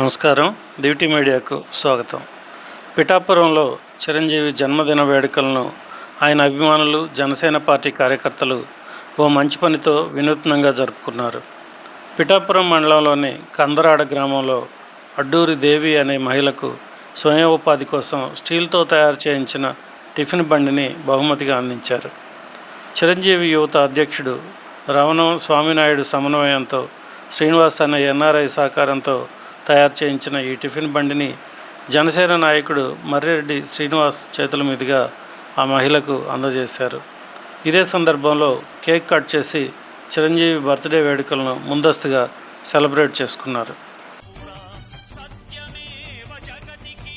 నమస్కారం. దివిటీ మీడియాకు స్వాగతం. పిఠాపురంలో చిరంజీవి జన్మదిన వేడుకలను ఆయన అభిమానులు జనసేన పార్టీ కార్యకర్తలు ఓ మంచి పనితో వినూత్నంగా జరుపుకున్నారు. పిఠాపురం మండలంలోని కందరాడ గ్రామంలో అడ్డూరి దేవి అనే మహిళకు స్వయం ఉపాధి కోసం స్టీల్తో తయారు చేయించిన టిఫిన్ బండిని బహుమతిగా అందించారు. చిరంజీవి యువత అధ్యక్షుడు రవణం స్వామినాయుడు సమన్వయంతో శ్రీనివాస్ అనే ఎన్ఆర్ఐ సహకారంతో తయారు చేయించిన ఈ టిఫిన్ బండిని జనసేన నాయకుడు మర్రెడ్డి శ్రీనివాస్ చేతుల మీదుగా ఆ మహిళకు అందజేశారు. ఇదే సందర్భంలో కేక్ కట్ చేసి చిరంజీవి బర్త్డే వేడుకలను ముందస్తుగా సెలబ్రేట్ చేసుకున్నారు. సత్యమేవ జగతికి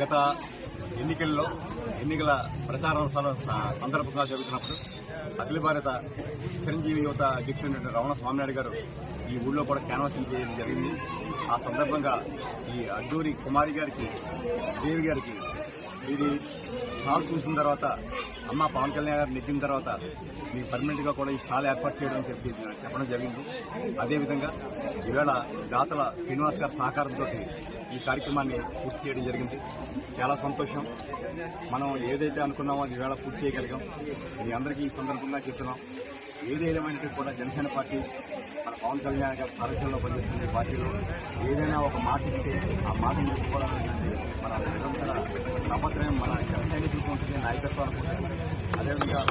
గత ఎన్నికల్లో ఎన్నికల ప్రచారం సందర్భంగా జరుగుతున్నప్పుడు అఖిల భారత చిరంజీవి యువత అధ్యక్షుడు రమణ స్వామినాయుడు గారు ఈ ఊళ్ళో కూడా క్యాన్వాసింగ్ చేయడం జరిగింది. ఆ సందర్భంగా ఈ అడ్డూరి కుమారి గారికి దేవి గారికి ఇది స్టాల్ చూసిన తర్వాత అమ్మ పవన్ కళ్యాణ్ గారు నెగ్గిన తర్వాత మీ పర్మనెంట్గా కూడా ఈ స్టాల్ ఏర్పాటు చేయడం చెప్పి చెప్పడం జరిగింది. అదేవిధంగా ఈవేళ దాతల శ్రీనివాస్ గారి సహకారంతో ఈ కార్యక్రమాన్ని పూర్తి చేయడం జరిగింది. చాలా సంతోషం. మనం ఏదైతే అనుకున్నామో అది ఈవేళ పూర్తి చేయగలిగాం. మీ అందరికీ ఈ సందర్భంగా చెప్తున్నాం. ఏది కూడా జనసేన పార్టీ మన పవన్ కళ్యాణ్ గారి సారథ్యంలో పనిచేస్తున్న పార్టీలో ఏదైనా ఒక మాట ఇస్తే ఆ మాట నిలుపుకోవాలనేది మన నిరంతర నమ్మకం మన జన సైనికులకు ఉంటుంది నాయకత్వానికి ఉంటుంది అదేవిధంగా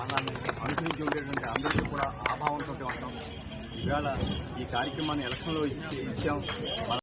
మనల్ని అనుసరించి ఉండేటువంటి అందరికీ కూడా ఆభావంతో ఉంటాం ఈవేళ ఈ కార్యక్రమాన్ని ఎలక్షన్లో ఇచ్చాం.